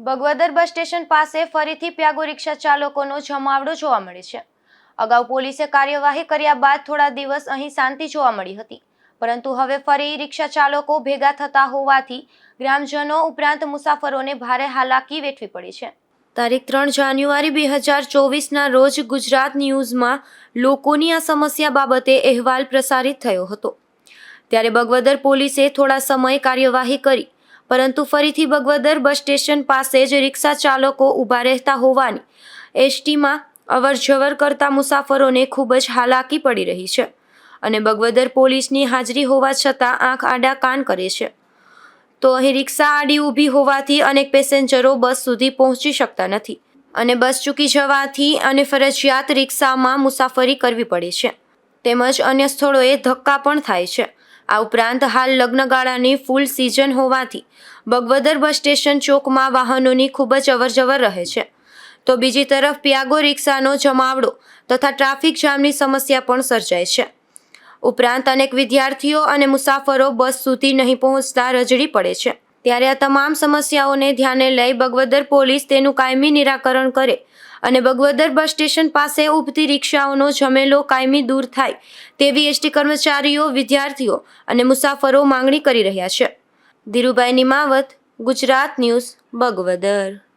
Bagvadar bus station પાસે ફરીથી પ્યાગો રિક્ષા ચાલકોનો જમાવડો જોવા મળે છે. અગાઉ પોલીસે કાર્યવાહી કર્યા બાદ થોડા દિવસ અહીં શાંતિ જોવા મળી હતી. પરંતુ હવે ફરી રિક્ષા ચાલકો ભેગા થતા હોવાથી ગ્રામજનો ઉપરાંત મુસાફરોને ભારે હાલાકી વેઠવી પડી છે. તારીખ ત્રણ જાન્યુઆરી બે હજાર ચોવીસના રોજ ગુજરાત ન્યૂઝમાં લોકોની આ સમસ્યા બાબતે અહેવાલ પ્રસારિત થયો હતો. ત્યારે બગવદર પોલીસે થોડા સમય કાર્યવાહી કરી પરંતુ ફરીથી બગવદર બસ સ્ટેશન પાસે જ રિક્ષા ચાલકો ઊભા રહેતા હોવાની એસટીમાં અવરજવર કરતા મુસાફરોને ખૂબ જ હાલાકી પડી રહી છે અને બગવદર પોલીસની હાજરી હોવા છતાં આંખ આડા કાન કરે છે. તો અહીં રિક્ષા આડી ઊભી હોવાથી અનેક પેસેન્જરો બસ સુધી પહોંચી શકતા નથી અને બસ ચૂકી જવાથી અને ફરજિયાત રિક્ષામાં મુસાફરી કરવી પડે છે. તેમજ અન્ય સ્થળોએ ધક્કા પણ થાય છે. આ ઉપરાંત હાલ લગ્નગાળાની ફૂલ સિઝન હોવાથી બગવદર બસ સ્ટેશન ચોકમાં વાહનોની ખૂબ જ અવરજવર રહે છે. તો બીજી તરફ પિયાગો રિક્ષાનો જમાવડો તથા ટ્રાફિક જામની સમસ્યા પણ સર્જાય છે. ઉપરાંત અનેક વિદ્યાર્થીઓ અને મુસાફરો બસ સુધી નહીં પહોંચતા રજડી પડે છે. ત્યારે આ તમામ સમસ્યાઓને ધ્યાને લઈ બગવદર પોલીસ તેનું કાયમી નિરાકરણ કરે અને બગવદર બસ સ્ટેશન પાસે ઊભતી રિક્ષાઓનો જમેલો કાયમી દૂર થાય તેવી એસટી કર્મચારીઓ, વિદ્યાર્થીઓ અને મુસાફરો માંગણી કરી રહ્યા છે. ધીરુભાઈ નિમાવત, ગુજરાત ન્યૂઝ, બગવદર.